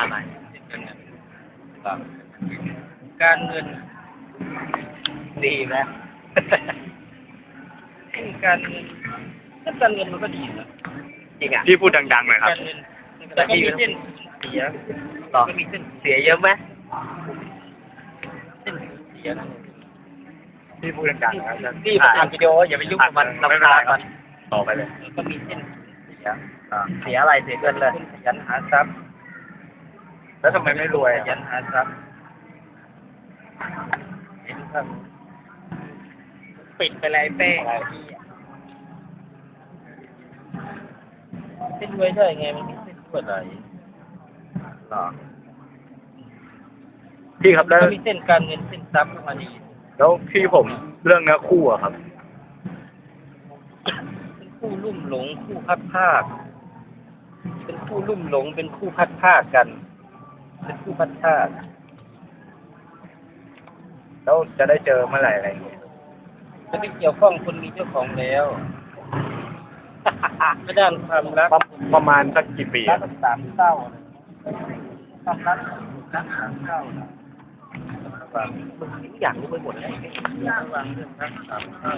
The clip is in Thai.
อะไรการเงิน ดีไหมเส้นการเงินเส้นการเงินมันก็ดีนะจริงอะพี่พูดดังๆหน่อยครับการเงินแต่ก็มีเส้นเสียต่อก็มีเส้นเสียเยอะไหมเส้นเสียนะพี่พูดดังๆนะครับพี่มาทำวิดีโออย่าไปยุ่งกับมันไม่เป็นไรรำคาญครัมับนต่อไปเลยแล้วก็มีเส้นเสียอ่าเสียอะไรเสียเงินเลยคนขยันหาทรัพย์ แล้วทำไมไม่รวยขอะยันหาทรัพย์เห็นครับปิดไปเลยเป้เส้นรวยได้ไงมันมีเส้นรวยอะไรหรอพี่ครับแล้วก็มีเส้นการเงินเส้นทรัพย์เข้ามาดีแล้วพี่ผมเรื่องเนื้อคู่อะครับ เป็นคู่ลุ่มหลงคู่พัดภาคเป็นคู่ลุ่มหลงเป็นคู่พัดภาคกัน เป็นคู่พัดภาคแล้วจะได้เจอเมื่อไหร่อะไรอย่างเงี้ยจะไม่เกี่ยวข้องคนมีเจ้าของแล้วไม่ด้านความรักประประมาณสักกี่ปีรัอะกครับสามเศร้าความรักรักสามเศร้ามึงอยากรู้ไปหมดแล้วระวังเรื่องรักสามเศร้า